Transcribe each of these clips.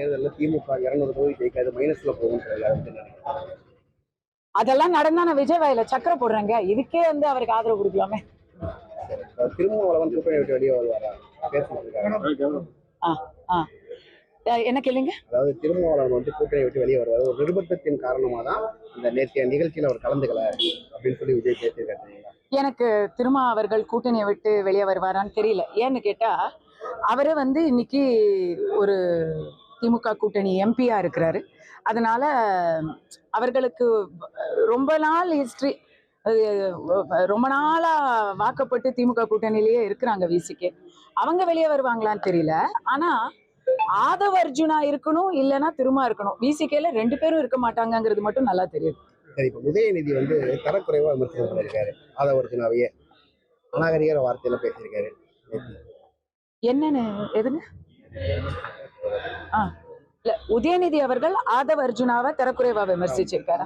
தேர்தலில் திமுக இருநூறு தொகுதி ஜெயிக்காது மைனஸ்ல போகும் அதெல்லாம் நடந்தா நான் விஜய் வாயில சக்கரை போடுறேங்க. இதுக்கே வந்து அவருக்கு ஆதரவு கொடுக்கலாமே. சரி இப்ப திருமாவளவன் கூட்டணி விட்டு வெளியே வருவாரா? அஹ் என்ன கேளுங்க அதாவது திருமாவளவன் வந்து கூட்டணி விட்டு வெளியே வருவார். ஒரு நிர்பந்தத்தின் காரணமா தான் இந்த நேற்றைய நிகழ்ச்சியில் அவர் கலந்துக்கல அப்படின்னு சொல்லி விஜய் பேசியிருக்காரு எனக்கு திருமா அவர்கள் கூட்டணியை விட்டு வெளியே வருவாரான்னு தெரியல. ஏன்னு கேட்டா அவரு வந்து இன்னைக்கு ஒரு திமுக கூட்டணி எம்பியா இருக்கிறாரு. அதனால அவர்களுக்கு ரொம்ப நாள் ஹிஸ்டரி ரொம்ப நாளா வாக்கப்பட்டு திமுக கூட்டணியிலேயே இருக்கிறாங்க விசிக்கு அவங்க வெளியே வருவாங்களான்னு தெரியல. ஆனா ஆதவ அர்ஜுனா இருக்கணும் இல்லைன்னா திருமா இருக்கணும். விசிகேல ரெண்டு பேரும் இருக்க மாட்டாங்கங்கிறது மட்டும் நல்லா தெரியுது. சரி இப்போ உதயநிதி வந்து தரக்குறைவா விமர்சனம் பண்ணியிருக்காரு ஆதவர்ஜுனாவையே அநாகரிகர வார்த்தையில பேசியிருக்காரு. என்னன்னு எதுங்க ஆ. இல்ல உதயநிதி அவர்கள் ஆதவ அர்ஜுனாவை தரக்குறைவா விமர்சிச்சிருக்காரு.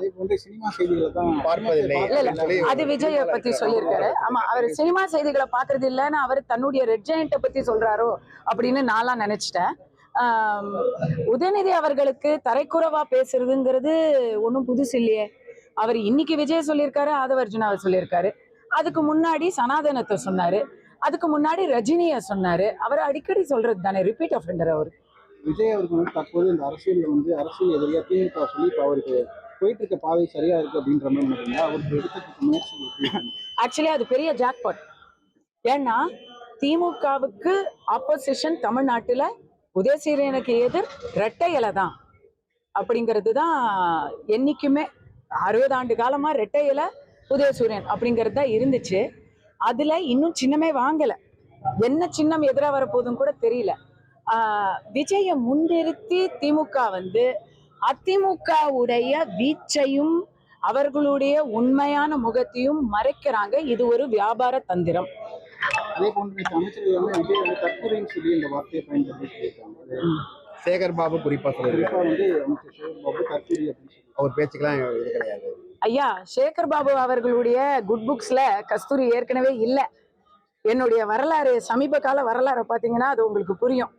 அதே விஜய பத்தி சொல்லியிருக்காரு. ஆமா அவர் சினிமா செய்திகளை பாக்குறது இல்லைன்னு அவர் தன்னுடைய ரெட் ஜெயண்ட்டை பத்தி சொல்றாரோ அப்படின்னு நான்லாம் நினைச்சிட்டேன். உதயநிதி அவர்களுக்கு தரைக்குறவா பேசுறதுங்கிறது ஒன்றும் புதுசு இல்லையே. அவர் இன்னைக்கு விஜய் சொல்லியிருக்காரு ஆதவ அர்ஜுனாவை சொல்லியிருக்காரு. அதுக்கு முன்னாடி சனாதனத்தை சொன்னாரு. அதுக்கு முன்னாடி ரஜினிய சொன்னாரு. அவர் அடிக்கடி சொல்றது தானே ரிப்பீட் அஃபெண்டர் அவர். விஜய் அவர்கள் தற்போது இந்த அரசியலில் வந்து அரசியல் எதிரியா திமுக சொல்லி இப்போ அவருக்கு போயிட்டு இருக்க பாதை சரியா இருக்கு அப்படின்ற மாதிரி மட்டும்தான் அவருக்கு எடுத்துக்க முயற்சி ஆக்சுவலி அது பெரிய ஜாக்பாட் ஏன்னா திமுகவுக்கு ஆப்போசிஷன் தமிழ்நாட்டில் உதயசீரனுக்கு எதிர் ரெட்டை இலை தான். அப்படிங்கிறது தான் என்றைக்குமே அறுபது ஆண்டு காலமாக ரெட்டை இலை உதயசூரியன் அப்படிங்கிறது தான் இருந்துச்சு. அதில் இன்னும் சின்னமே வாங்கலை. என்ன சின்னம் எதிராக வரப்போதும் கூட தெரியல. விஜயை முன்னிறுத்தி திமுக வந்து அதிமுக உடைய வீச்சையும் அவர்களுடைய உண்மையான முகத்தையும் மறைக்கிறாங்க. இது ஒரு வியாபார தந்திரம். அதே போன்று தற்கொலைன்னு சொல்லி இந்த வார்த்தையை பயன்படுத்தி சேகர் பாபு குறிப்பா சொல்லியிருக்காரு. அவர் பேச்சுக்கெல்லாம் இது கிடையாது. ஐயா சேகர் பாபு அவர்களுடைய குட் புக்ஸ்ல கஸ்தூரி ஏற்கனவே இல்லை. என்னுடைய வரலாறு சமீப கால வரலாறை பார்த்தீங்கன்னா அது உங்களுக்கு புரியும்.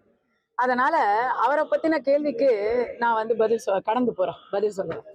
அதனால அவரை பத்தின கேள்விக்கு நான் வந்து பதில் சொ கடந்து போறேன் பதில் சொல்றேன்.